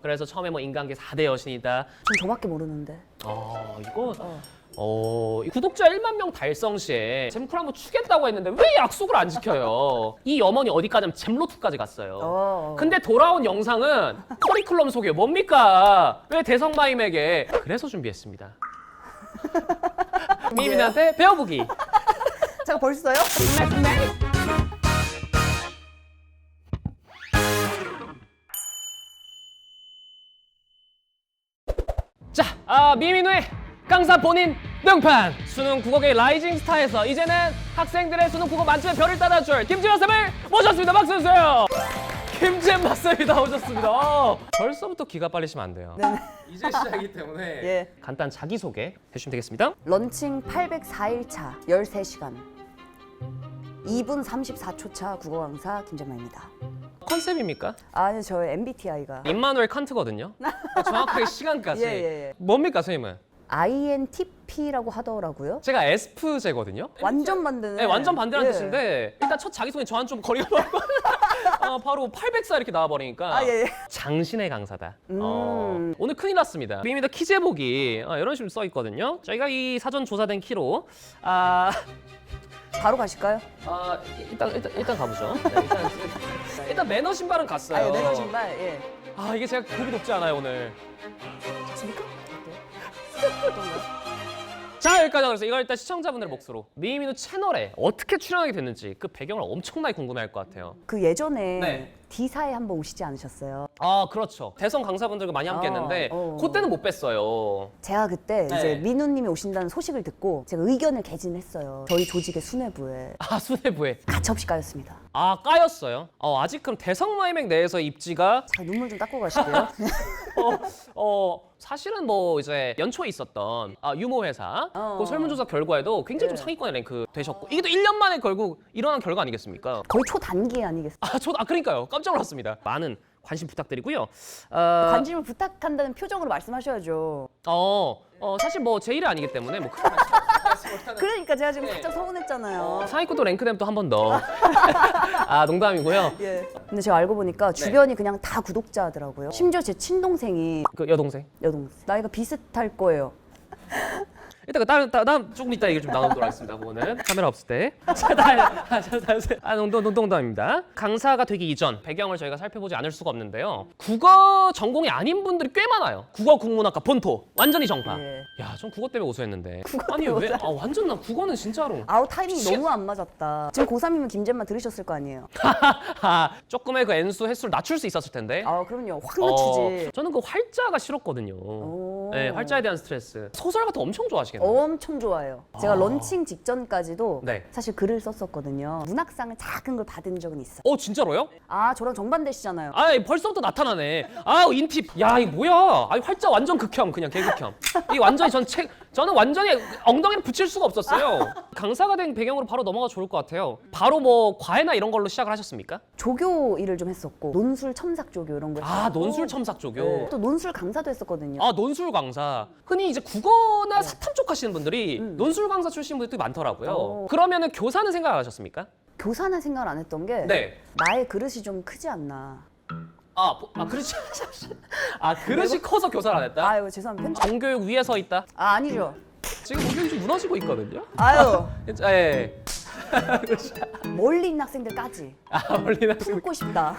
그래서 처음에 뭐 인간계 4대 여신이다. 전 저밖에 모르는데. 어, 이거 어. 어, 이 구독자 1만 명 달성 시에 잼쿨 한번 추겠다고 했는데 왜 약속을 안 지켜요? 이 염원이 어디까지 하면 잼로투까지 갔어요. 어. 근데 돌아온 영상은 커리큘럼 소개 뭡니까? 왜 대성마임에게 그래서 준비했습니다. 미민한테 배워보기. 제가 벌써요? 아, 미민우의 강사 본인 등판 수능 국어계 라이징 스타에서 이제는 학생들의 수능 국어 만점의 별을 따라줄 김지현 쌤을 모셨습니다. 박수 주세요. 김지현 박사님이 나오셨습니다. 어, 벌써부터 기가 빨리시면 안 돼요. 네네. 이제 시작이기 때문에 예. 간단 자기 소개 해주시면 되겠습니다. 런칭 804일차 13시간. 2분 34초 차 국어 강사 김정마입니다. 컨셉입니까? 아니 저 MBTI가 임마누엘 칸트거든요. 정확하게 시간까지. 예, 예, 예. 뭡니까, 선생님은? INTP라고 하더라고요. 제가 S프제거든요. 완전 반대네. 네, 완전 반대라는 예. 뜻인데 일단 첫 자기소개 저한 좀 거리가 멀고 어, 바로 804 이렇게 나와버리니까 아 예. 예. 장신의 강사다. 음. 어, 오늘 큰일 났습니다. 비밀다 키 제목이 어, 이런 식으로 써 있거든요. 저희가 이 사전 조사된 키로 아, 바로 가실까요? 아 일단 일단 일단 가보죠. 네, 일단, 일단 매너 신발은 갔어요. 아, 예, 매너 신발. 예. 아 이게 제가 고기 높지 않아요 오늘. 좋습니까? 자 여기까지 그래서 이걸 일단 시청자분들의 몫으로 미미누 채널에 어떻게 출연하게 됐는지 그 배경을 엄청나게 궁금해할 것 같아요. 그 예전에 네. D사에 한번 오시지 않으셨어요? 아 그렇죠. 대성 강사분들과 많이 함께했는데 아, 어. 그때는 못 뵀어요. 제가 그때 네. 이제 민우님이 오신다는 소식을 듣고 제가 의견을 개진했어요. 저희 조직의 수뇌부에 아 수뇌부에 가차없이 까였습니다. 아 까였어요. 어, 아직 그럼 대성 마이맥 내에서 입지가 자 눈물 좀 닦고 가실게요. 어, 어 사실은 뭐 이제 연초에 있었던 아, 유모 회사 어. 그 설문조사 결과에도 굉장히 좀 네. 상위권에 랭크 되셨고 이게 또 1년 만에 결국 일어난 결과 아니겠습니까? 거의 초단기 아니겠어요? 아, 저, 아 그러니까요. 깜짝 놀랐습니다. 많은 관심 부탁드리고요. 어, 관심을 부탁한다는 표정으로 말씀하셔야죠. 어, 어, 사실 뭐 제 일이 아니기 때문에 뭐 큰- 그러니까 제가 지금 네. 살짝 서운했잖아요. 상위권도 랭크되면 또한 번 더. 아 농담이고요. 예. 근데 제가 알고 보니까 주변이 그냥 다 구독자더라고요. 심지어 제 친동생이 그 여동생. 여동생 나이가 비슷할 거예요. 일단 그 다른 다- 다음 조금 이따 얘기 좀 나누도록 하겠습니다. 그거는 카메라 없을 때. 자, 아, 자, 아, 농동 농동담입니다. 강사가 되기 이전 배경을 저희가 살펴보지 않을 수가 없는데요. 국어 전공이 아닌 분들이 꽤 많아요. 국어 국문학과 본토 완전히 정파. 예. 야, 전 국어 때문에 우수했는데. 국어 아니 왜? 아, 완전 나 국어는 진짜로. 아우 타이밍이 시- 너무 안 맞았다. 지금 고3이면 김잼만 들으셨을 거 아니에요. 아, 조금의 그 N수 횟수를 낮출 수 있었을 텐데. 아 그럼요. 확 낮추지. 어, 저는 그 활자가 싫었거든요. 오. 네, 활자에 대한 스트레스. 소설 같은 거 엄청 좋아하시겠네요. 엄청 좋아해요. 제가 아. 런칭 직전까지도 네. 사실 글을 썼었거든요. 문학상을 작은 걸 받은 적은 있어요. 어, 진짜로요? 아 저랑 정반대시잖아요. 아 벌써부터 나타나네. 아 인팁. 야 이거 뭐야? 아 활자 완전 극혐 그냥 개극혐. 이 완전히 전 책, 저는 완전히 엉덩이를 붙일 수가 없었어요. 강사가 된 배경으로 바로 넘어가 좋을 것 같아요. 바로 뭐 과외나 이런 걸로 시작을 하셨습니까? 조교 일을 좀 했었고 논술 첨삭 조교 이런 거. 아 했었고. 논술 첨삭 조교. 네. 또 논술 강사도 했었거든요. 아 논술 강사. 흔히 이제 국어나 사탐 쪽 하시는 분들이 논술 강사 출신 분들이 많더라고요. 어. 그러면은 교사는 생각 안 하셨습니까? 교사는 생각을 안 했던 게 네. 나의 그릇이 좀 크지 않나. 아, 보- 아 그릇이 아 그릇이 커서 교사를 안 했다. 아유 죄송합니다. 편집. 정교육 위에 서 있다. 아 아니죠. 지금 좀 무너지고 있거든요. 아유 아, 예. 멀리 있는 학생들까지 아, 멀리 학생. 품고 싶다.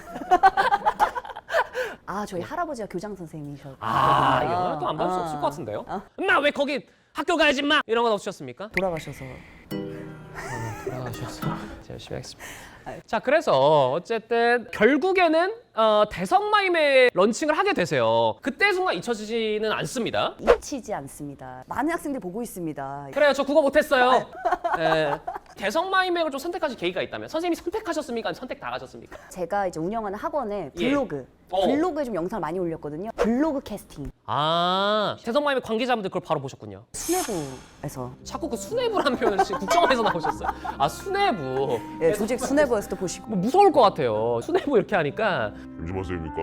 아 저희 할아버지가 교장 선생님이셨거든요. 아, 이거는 또안 받을 수 없을 것 같은데요? 엄마 왜 거기 학교 가야지 마 이런 건 없으셨습니까? 돌아가셔서 돌아가셔서 제가 열심히 하겠습니다. 자, 그래서 어쨌든 결국에는 어, 대성마임의 런칭을 하게 되세요. 그때 순간 잊혀지지는 않습니다. 잊히지 않습니다. 많은 학생들이 보고 있습니다. 그래요, 저 국어 못했어요. 네. 대성마임을 좀 선택하신 계기가 있다면 선생님이 선택하셨습니까? 아니면 선택 당하셨습니까? 제가 이제 운영하는 학원에 예. 블로그, 어. 블로그에 좀 영상을 많이 올렸거든요. 블로그 캐스팅 아, 대성마임의 관계자분들 그걸 바로 보셨군요. 수뇌부에서 자꾸 그 수뇌부라는 표현을 지금 국정원에서 나오셨어요. 아, 수뇌부. 예, 조직 수뇌부에서도 보시고 뭐 무서울 것 같아요. 수뇌부 이렇게 하니까 김지만 쌤입니까?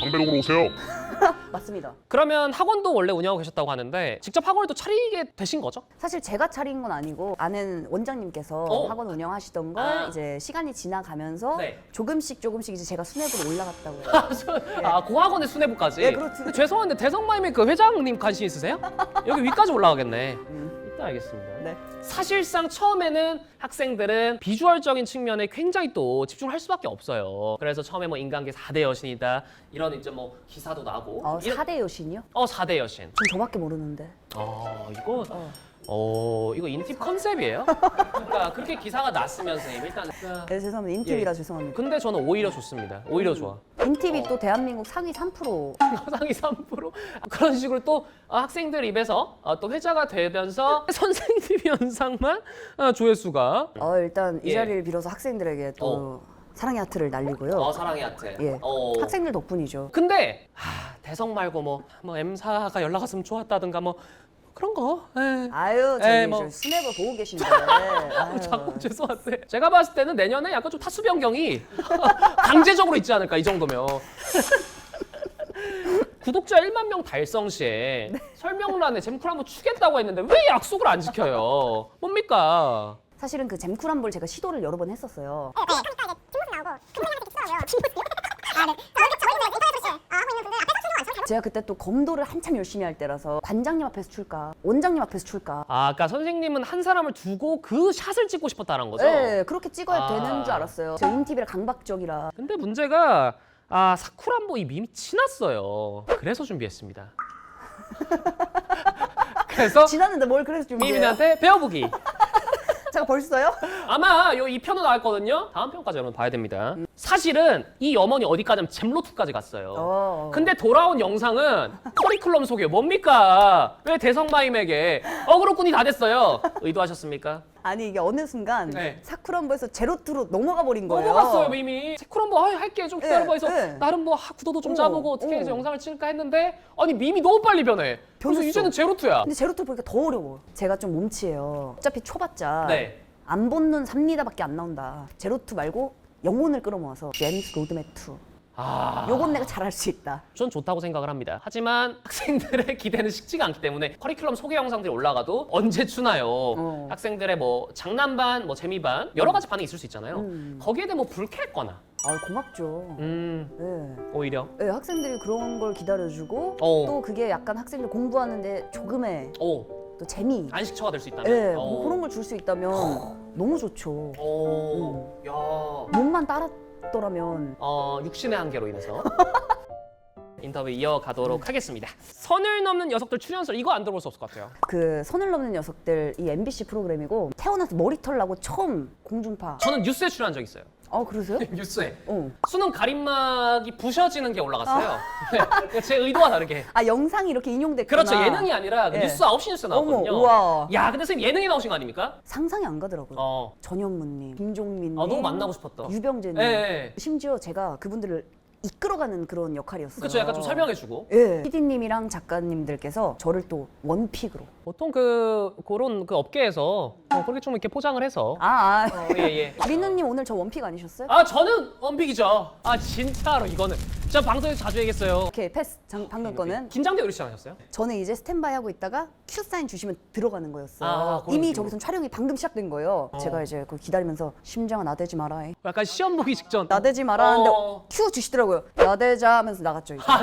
방배동으로 오세요. 맞습니다. 그러면 학원도 원래 운영하고 계셨다고 하는데 직접 학원을 또 차리게 되신 거죠? 사실 제가 차린 건 아니고 아는 원장님께서 어. 학원 운영하시던 걸 아. 이제 시간이 지나가면서 네. 조금씩 조금씩 이제 제가 수뇌부로 올라갔다고 해요. 아, 그 학원의 수뇌부까지. 예, 그렇지. 근데 죄송한데 대성마임의 그 회장님 관심 있으세요? 여기 위까지 올라가겠네. 음. 이따 알겠습니다. 네. 사실상 처음에는 학생들은 비주얼적인 측면에 굉장히 또 집중할 수밖에 없어요. 그래서 처음에 뭐 인간계 4대 여신이다 이런 이제 뭐 기사도 나고. 어, 이런- 4대 여신이요? 어 4대 여신. 전 저밖에 모르는데. 어 이거 어. 어 이거 인팁 컨셉이에요? 그러니까 그렇게 기사가 났으면 선생님 일단. 네, 죄송합니다. 인팁이라 예. 죄송합니다. 근데 저는 오히려 좋습니다. 오히려 좋아. 인팁이 또 대한민국 상위 3% 상위 3% 그런 식으로 또 어, 학생들 입에서 어, 또 회자가 되면서 선생님 현상만 어, 조회수가 어, 일단 이 예. 자리를 빌어서 학생들에게 또 사랑의 하트를 날리고요. 어 사랑의 하트. 예. 어. 학생들 덕분이죠. 근데 하, 대성 말고 뭐, 뭐 M사가 연락 왔으면 좋았다든가 뭐 그런 거. 에. 아유, 저기 에이, 뭐. 저 스냅을 보고 계신데. 아유. 자꾸 죄송한데 제가 봤을 때는 내년에 약간 좀 타수 변경이 강제적으로 있지 않을까 이 정도면 구독자 1만 명 달성 시에 설명란에 잼쿨 한번 추겠다고 했는데 왜 약속을 안 지켜요 뭡니까 사실은 그 잼쿨한 볼 제가 시도를 여러 번 했었어요. 네, 그러니까 이제 뒷모습 나오고. 뒷모습이요? 아, 네. 저 제가 그때 또 검도를 한참 열심히 할 때라서 관장님 앞에서 출까, 원장님 앞에서 출까. 아 아까 선생님은 한 사람을 두고 그 샷을 찍고 싶었다는 거죠 네, 그렇게 찍어야 아. 되는 줄 알았어요. 저 인팁이라 강박적이라. 근데 문제가 아 사쿠란보 이 밈이 지났어요 그래서 준비했습니다 그래서 지났는데 뭘 그래서 준비해요? 미민한테 배워보기 제가 벌써요? 아마 요 2편도 나왔거든요. 다음 편까지 여러분 봐야 됩니다. 사실은 이 염원이 어디까지 하면 잼로투까지 갔어요. 어. 근데 돌아온 영상은 커리큘럼 소개 뭡니까? 왜 대성마임에게 어그로꾼이 다 됐어요? 의도하셨습니까? 아니 이게 어느 순간 네. 사쿠란보에서 제로투로 넘어가 버린 거예요. 넘어갔어요 이미. 아, 할게 좀 기다려봐 해서 네, 네. 나름 뭐 하, 구도도 좀 어, 짜보고 어떻게 어. 해서 영상을 찍을까 했는데 아니 밈이 너무 빨리 변해. 그래서 변했어. 이제는 제로투야. 근데 제로투 보니까 더 어려워. 제가 좀 몸치예요. 어차피 초봤자 네. 안 본눈 삽니다밖에 안 나온다. 제로투 말고 영혼을 끌어모아서 제임스 로드맵 2. 아. 요건 내가 잘할 수 있다. 전 좋다고 생각을 합니다. 하지만 학생들의 기대는 식지가 않기 때문에 커리큘럼 소개 영상들이 올라가도 언제 추나요? 어. 학생들의 뭐 장난반, 뭐 재미반 여러 가지 반응이 있을 수 있잖아요. 음. 거기에 대해 뭐 불쾌했거나, 아 고맙죠. 음 네. 오히려 네, 학생들이 그런 걸 기다려주고 어. 또 그게 약간 학생들 공부하는데 조금의 오 또 재미, 안식처가 될 수 있다면. 네, 어. 뭐 그런 걸 줄 수 있다면 너무 좋죠. 오, 야, 몸만 따 랐더라면 어 육신의 한계로 인해서. 인터뷰 이어가도록 하겠습니다. 선을 넘는 녀석들 출연설 이거 안 들어볼 수 없을 것 같아요. 그 선을 넘는 녀석들 이 MBC 프로그램이고 태어나서 머리털 나고 처음 공중파. 저는 뉴스에 출연한 적 있어요. 어 그러세요? 뉴스에 어. 수능 가림막이 부셔지는 게 올라갔어요. 네, 제 의도와 다르게. 아 영상이 이렇게 인용됐구나. 그렇죠. 예능이 아니라 그 예. 뉴스 9시 뉴스 나왔거든요. 어머, 우와. 야, 근데 선생님 예능에 나오신 거 아닙니까? 상상이 안 가더라고요. 어. 전현무님, 김종민님, 아, 너무 만나고 싶었다. 유병재님. 예, 예. 심지어 제가 그분들을 이끌어가는 그런 역할이었어요. 그렇죠. 약간 좀 설명해주고. 예. PD님이랑 작가님들께서 저를 또 원픽으로. 보통 그 그런 그 업계에서 어, 그렇게 좀 이렇게 포장을 해서. 아, 아. 어, 예, 예. 민우님 오늘 저 원픽 아니셨어요? 아, 저는 원픽이죠. 아, 진짜로 이거는. 저 방송에서 자주 얘기했어요. 오케이 패스. 장, 방금 거는 긴장되고 그러지 않으셨어요? 저는 이제 스탠바이 하고 있다가 큐 사인 주시면 들어가는 거였어요. 아, 그런 이미 느낌으로. 저기선 촬영이 방금 시작된 거예요. 어. 제가 이제 그걸 기다리면서 심장아 나대지 마라. 약간 시험 보기 직전. 나대지 마라 하는데 어. 큐 주시더라고요. 나대자 하면서 나갔죠. 이제. 아,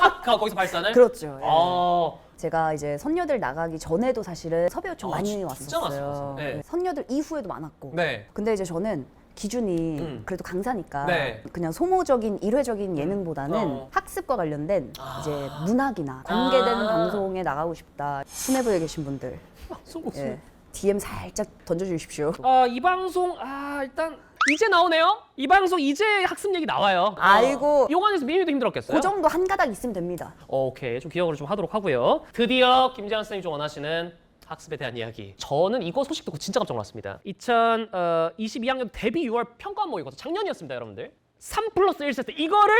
확 가, 거기서 발산을? 그렇죠. 예. 아, 제가 이제 선녀들 나가기 전에도 사실은 섭외 요청 아, 많이 진- 진짜 왔었어요. 많았어요. 네. 선녀들 이후에도 많았고. 네. 근데 이제 저는 기준이 음. 그래도 강사니까 네. 그냥 소모적인 일회적인 예능보다는 어. 학습과 관련된 아. 이제 문학이나 관계된 아. 방송에 나가고 싶다. 수뇌부에 계신 분들 방송 예. DM 살짝 던져주십시오. 아, 이 방송 아, 일단 이제 나오네요. 이 방송 이제 학습 얘기 나와요. 아이고. 요관에서 미미도 힘들었겠어요. 그 정도 한 가닥 있으면 됩니다. 오케이, 좀 기억을 좀 하도록 하고요. 드디어 김재환 선생님이 좀 원하시는 학습에 대한 이야기. 저는 이거 소식 듣고 진짜 깜짝 놀랐습니다. 2022학년 데뷔 6월 평가 모의고사 작년이었습니다, 여러분들. 3 플러스 1 세트 이거를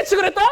예측을 했다?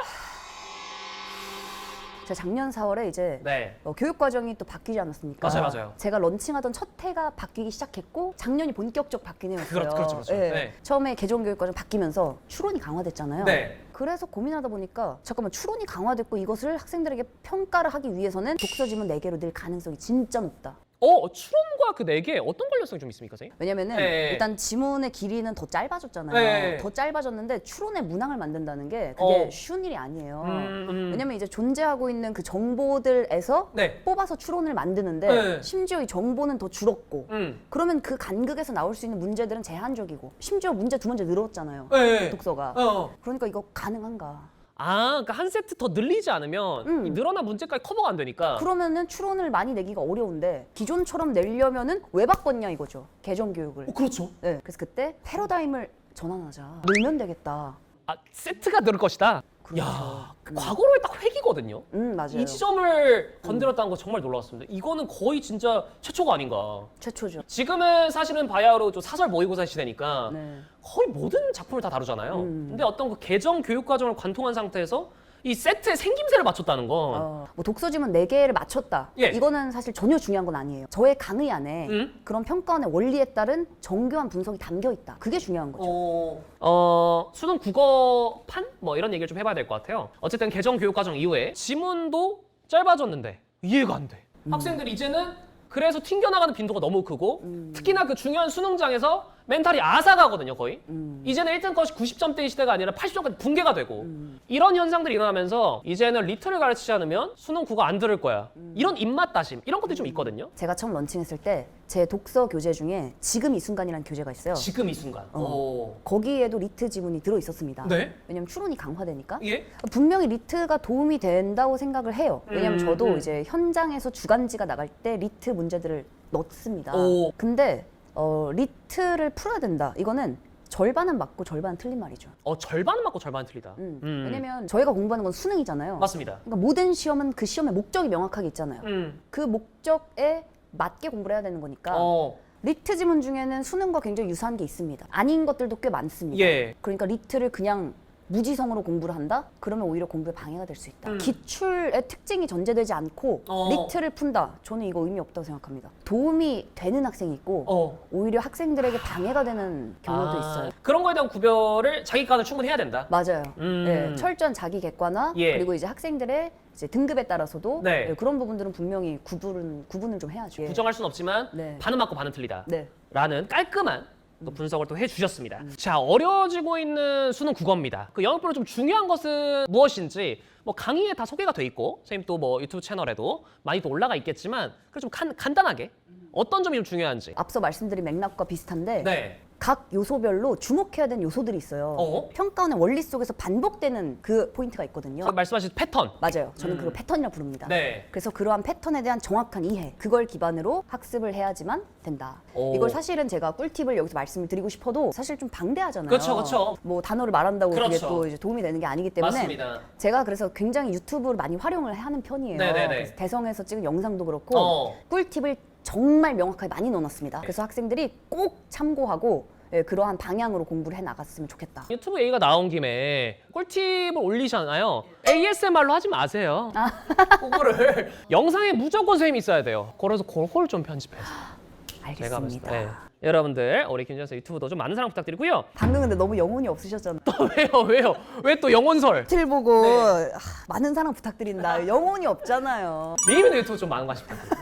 제가 작년 4월에 이제 네. 어, 교육 과정이 또 바뀌지 않았습니까? 맞아요, 맞아요. 제가 런칭하던 첫 해가 바뀌기 시작했고 작년이 본격적 바뀐 해였어요. 그렇죠, 그렇죠, 그렇죠. 예. 네. 처음에 개정 교육 과정 바뀌면서 추론이 강화됐잖아요. 네. 그래서 고민하다 보니까 잠깐만 추론이 강화됐고 이것을 학생들에게 평가를 하기 위해서는 독서 지문 4개로 늘 가능성이 진짜 높다. 어, 추론과 그 네 개 어떤 관련성이 좀 있습니까, 선생님? 왜냐면은 네. 일단 지문의 길이는 더 짧아졌잖아요. 네. 더 짧아졌는데 추론의 문항을 만든다는 게 그게 어. 쉬운 일이 아니에요. 음, 음. 왜냐면 이제 존재하고 있는 그 정보들에서 네. 뽑아서 추론을 만드는데 네. 심지어 이 정보는 더 줄었고 음. 그러면 그 간극에서 나올 수 있는 문제들은 제한적이고 심지어 문제 두 문제 늘었잖아요. 네. 독서가. 어. 그러니까 이거 가능한가? 아, 그러니까 한 세트 더 늘리지 않으면 음. 이 늘어난 문제까지 커버가 안 되니까. 그러면은 추론을 많이 내기가 어려운데 기존처럼 내려면은 왜 바꿨냐 이거죠. 개정 교육을. 어, 그렇죠. 네. 그래서 그때 패러다임을 전환하자. 늘면 되겠다. 아, 세트가 늘을 것이다. 그렇죠. 야, 그 과거로의 딱 획이거든요. 음 맞아요. 이 지점을 건드렸다는 거 정말 놀라웠습니다. 이거는 거의 진짜 최초가 아닌가. 최초죠. 지금은 사실은 바야흐로 좀 사설 모의고사 시대니까 네. 거의 모든 작품을 다 다루잖아요. 음. 근데 어떤 그 개정 교육 과정을 관통한 상태에서 이 세트의 생김새를 맞췄다는 건 어, 뭐 독서 지문 4개를 맞췄다. 예. 이거는 사실 전혀 중요한 건 아니에요. 저의 강의 안에 음? 그런 평가원의 원리에 따른 정교한 분석이 담겨 있다. 그게 중요한 거죠. 어, 어, 수능 국어판 뭐 이런 얘기를 좀 해봐야 될 것 같아요. 어쨌든 개정 교육 과정 이후에 지문도 짧아졌는데 이해가 안 돼. 음. 학생들이 이제는 그래서 튕겨나가는 빈도가 너무 크고 음. 특히나 그 중요한 수능장에서 멘탈이 아사가거든요 거의 음. 이제는 1등 컷이 90점대의 시대가 아니라 80점까지 붕괴가 되고 음. 이런 현상들이 일어나면서 이제는 리틀을 가르치지 않으면 수능 국어 안 들을 거야 음. 이런 입맛 다심 이런 것들이 좀 있거든요 제가 처음 런칭했을 때 제 독서 교재 중에 지금 이 순간이라는 교재가 있어요. 지금 이 순간 어. 오. 거기에도 리트 지문이 들어 있었습니다. 네? 왜냐면 추론이 강화되니까. 예? 분명히 리트가 도움이 된다고 생각을 해요. 왜냐면 음, 저도 음. 이제 현장에서 주간지가 나갈 때 리트 문제들을 넣습니다. 오. 근데 어, 리트를 풀어야 된다. 이거는 절반은 맞고 절반은 틀린 말이죠. 어 절반은 맞고 절반은 틀리다 음. 음. 왜냐면 저희가 공부하는 건 수능이잖아요. 맞습니다 그러니까 모든 시험은 그 시험의 목적이 명확하게 있잖아요. 음. 그 목적에 맞게 공부를 해야 되는 거니까 어. 리트 지문 중에는 수능과 굉장히 유사한 게 있습니다. 아닌 것들도 꽤 많습니다. 예. 그러니까 리트를 그냥 무지성으로 공부를 한다? 그러면 오히려 공부에 방해가 될 수 있다. 음. 기출의 특징이 전제되지 않고 어. 리트를 푼다. 저는 이거 의미 없다고 생각합니다. 도움이 되는 학생이 있고 어. 오히려 학생들에게 방해가 되는 경우도 아, 있어요. 그런 거에 대한 구별을 자기 간을 충분히 해야 된다. 맞아요. 음. 네, 철저한 자기 객관화 예. 그리고 이제 학생들의 이제 등급에 따라서도 네. 네, 그런 부분들은 분명히 구분은 구분을 좀 해야죠. 예. 부정할 수는 없지만 네. 반은 맞고 반은 틀리다. 네. 라는 깔끔한 또 분석을 또 해주셨습니다. 자 어려워지고 있는 수능 국어입니다. 그 영역별로 좀 중요한 것은 무엇인지 뭐 강의에 다 소개가 돼 있고 선생님 또 뭐 유튜브 채널에도 많이 또 올라가 있겠지만 그래 좀 간, 간단하게 어떤 점이 좀 중요한지. 앞서 말씀드린 맥락과 비슷한데 네. 각 요소별로 주목해야 되는 요소들이 있어요. 어? 평가원의 원리 속에서 반복되는 그 포인트가 있거든요. 그 말씀하신 패턴. 맞아요. 저는 음. 그걸 패턴이라고 부릅니다. 네. 그래서 그러한 패턴에 대한 정확한 이해, 그걸 기반으로 학습을 해야지만 된다. 오. 이걸 사실은 제가 꿀팁을 여기서 말씀을 드리고 싶어도 사실 좀 방대하잖아요. 그렇죠, 그렇죠. 뭐 단어를 말한다고 그게 그렇죠. 또 이제 도움이 되는 게 아니기 때문에 맞습니다. 제가 그래서 굉장히 유튜브를 많이 활용을 하는 편이에요. 네네네. 그래서 대성에서 찍은 영상도 그렇고 어. 꿀팁을 정말 명확하게 많이 넣어놨습니다. 그래서 학생들이 꼭 참고하고 예, 그러한 방향으로 공부를 해 나갔으면 좋겠다. 유튜브 얘기가 나온 김에 꿀팁을 올리잖아요. ASMR로 하지 마세요. 아. 그거를 영상에 무조건 선생님이 있어야 돼요. 그래서 그걸 좀 편집해서. 제가 봤을 알겠습니다. 때. 네. 여러분들 우리 김준현 선 유튜브도 좀 많은 사랑 부탁드리고요. 방금 근데 너무 영혼이 없으셨잖아요. 왜요 왜요 왜 또 영혼설? 틸 보고 네. 아, 많은 사랑 부탁드린다. 영혼이 없잖아요. 미리미리 유튜브 좀 많은 관심 부탁드립니다.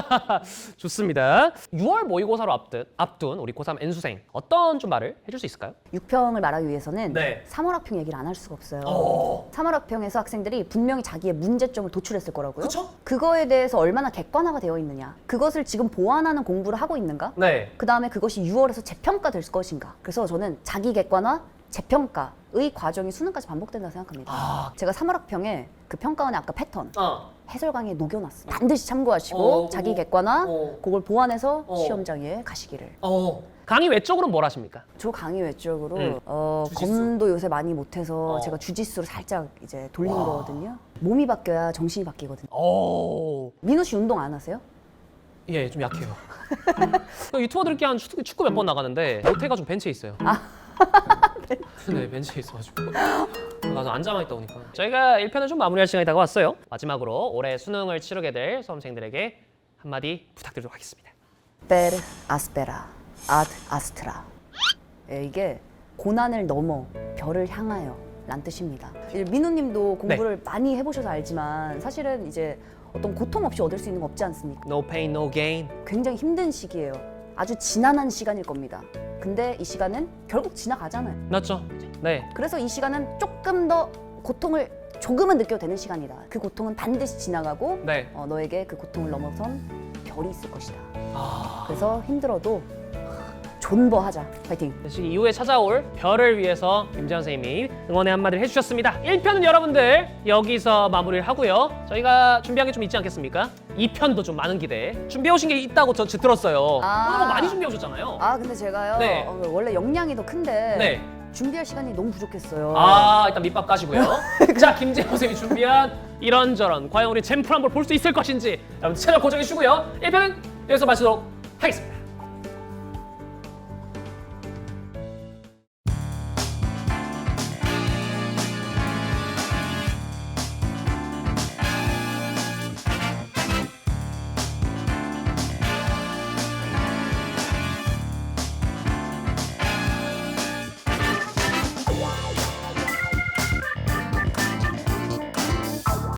좋습니다. 6월 모의고사로 앞둔, 앞둔 우리 고3 N수생 어떤 좀 말을 해줄 수 있을까요? 6평을 말하기 위해서는 네. 3월 학평 얘기를 안 할 수가 없어요. 어. 3월 학평에서 학생들이 분명히 자기의 문제점을 도출했을 거라고요. 그쵸? 그거에 대해서 얼마나 객관화가 되어 있느냐. 그것을 지금 보완하는 공부를 하고 있는가? 네. 그 다음에 그것이 6월에서 재평가될 것인가. 그래서 저는 자기 객관화, 재평가의 과정이 수능까지 반복된다고 생각합니다. 아. 제가 3월학평에 그 평가원의 아까 패턴 어. 해설 강의에 녹여놨습니다. 반드시 참고하시고 어, 자기 그거. 객관화, 어. 그걸 보완해서 어. 시험장에 가시기를. 어. 강의 외적으로는 뭘 하십니까? 저 강의 외적으로 음. 어, 주짓수. 검도 요새 많이 못해서 어. 제가 주짓수를 살짝 이제 돌린 와. 거거든요. 몸이 바뀌어야 정신이 바뀌거든요. 오. 민호 씨 운동 안 하세요? 예, 좀 약해요. 그 유튜버들끼리 한 축구, 몇 번 나가는데 못해가지고 벤치에 있어요. 네, 벤치에 있어가지고 가서 앉아만 있다 보니까 저희가 1편을 좀 마무리할 시간이 다가왔어요. 마지막으로 올해 수능을 치르게 될 수험생들에게 한마디 부탁드리도록 하겠습니다. 베르 아스페라 아드 아스트라 예, 이게 고난을 넘어 별을 향하여 란 뜻입니다 이 민우님도 공부를 많이 해보셔서 알지만 사실은 이제 어떤 고통 없이 얻을 수 있는 거 없지 않습니까? No pain, no gain. 굉장히 힘든 시기예요 아주 지난한 시간일 겁니다 근데 이 시간은 결국 지나가잖아요 맞죠? 네. 그래서 이 시간은 조금 더 고통을 조금은 느껴도 되는 시간이다 그 고통은 반드시 지나가고 네. 어, 너에게 그 고통을 넘어선 별이 있을 것이다 아... 그래서 힘들어도 존버하자. 파이팅. 시 이후에 찾아올 별을 위해서 임재현 선생님이 응원의 한마디를 해주셨습니다. 1편은 여러분들 여기서 마무리를 하고요. 저희가 준비한 게 좀 있지 않겠습니까? 2편도 좀 많은 기대. 준비해 오신 게 있다고 저 들었어요. 아. 오늘 뭐 많이 준비해 오셨잖아요. 아 근데 제가요. 네. 어, 원래 역량이 더 큰데 네. 준비할 시간이 너무 부족했어요. 아 일단 밑밥 까시고요. 자 김재현 선생님이 준비한 이런저런 과연 우리 잼플 한번 볼 수 있을 것인지 여러분 채널 고정해 주시고요. 1편은 여기서 마치도록 하겠습니다.